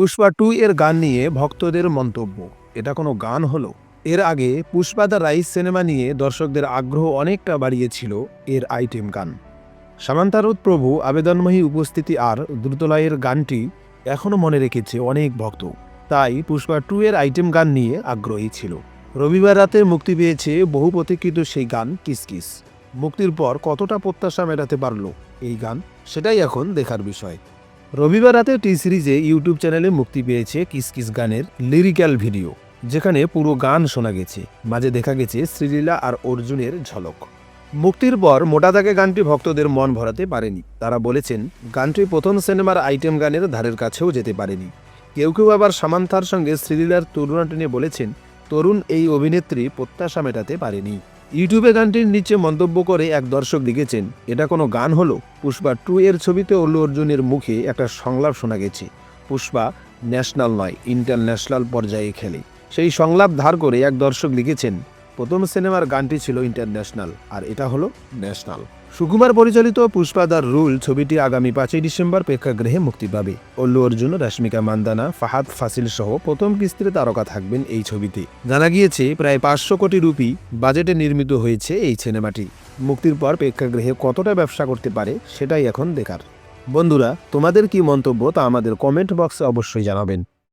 Pushpa two এর গান নিয়ে ভক্তদের মন্তব্য। এটা কোনো গান হলো? এর আগে পুষ্পা দ্য রাইস সিনেমা নিয়ে দর্শকদের আগ্রহ অনেকটা বাড়িয়েছিল এর আইটেম গান। সামান্তারুদ প্রভু আবেদনময়ী উপস্থিতি আর দ্রুতলয়ের গানটি এখনও মনে রেখেছে অনেক ভক্ত। তাই পুষ্পা টু এর আইটেম গান নিয়ে আগ্রহী ছিল। রবিবার রাতে মুক্তি পেয়েছে বহু প্রতীক্ষিত সেই গান কিস কিস। মুক্তির পর কতটা প্রত্যাশা মেটাতে পারল এই গান, সেটাই এখন দেখার বিষয়। রবিবার রাতে টি সিরিজে ইউটিউব চ্যানেলে মুক্তি পেয়েছে কিস কিস গানের লিরিক্যাল ভিডিও, যেখানে পুরো গান শোনা গেছে। মাঝে দেখা গেছে শ্রীলীলা আর অর্জুনের ঝলক। মুক্তির পর মোটা দাগে গানটি ভক্তদের মন ভরাতে পারেনি। তারা বলেছেন, গানটি প্রথম সিনেমার আইটেম গানের ধারের কাছেও যেতে পারেনি। কেউ কেউ আবার সামান্থার সঙ্গে শ্রীলীলার তুলনা টেনে বলেছেন তরুণ এই অভিনেত্রী প্রত্যাশা মেটাতে পারেনি। ইউটিউবে গানটির নিচে মন্তব্য করে এক দর্শক লিখেছেন, এটা কোনো গান হলো? পুষ্পা টু এর ছবিতে অল্লু অর্জুনের মুখে একটা সংলাপ শোনা গেছে। পুষ্পা ন্যাশনাল নয়, ইন্টারন্যাশনাল পর্যায়ে খেলে। সেই সংলাপ ধার করে এক দর্শক লিখেছেন প্রথম সিনেমার গানটি ছিল ইন্টারন্যাশনাল, আর এটা হলো ন্যাশনাল। সুকুমার পরিচালিত পুষ্পা দ্য রুল ছবিটি আগামী পাঁচই ডিসেম্বর প্রেক্ষাগৃহে মুক্তি পাবে। অল্লু অর্জুন, রশ্মিকা মান্দানা, ফাহাদ ফাসিল সহ প্রথম কিস্তিতে তারকা থাকবেন এই ছবিতে। জানা গিয়েছে, প্রায় পাঁচশো কোটি রুপি বাজেটে নির্মিত হয়েছে এই সিনেমাটি। মুক্তির পর প্রেক্ষাগৃহে কতটা ব্যবসা করতে পারে সেটাই এখন দেখার। বন্ধুরা, তোমাদের কি মন্তব্য তা আমাদের কমেন্ট বক্সে অবশ্যই জানাবেন।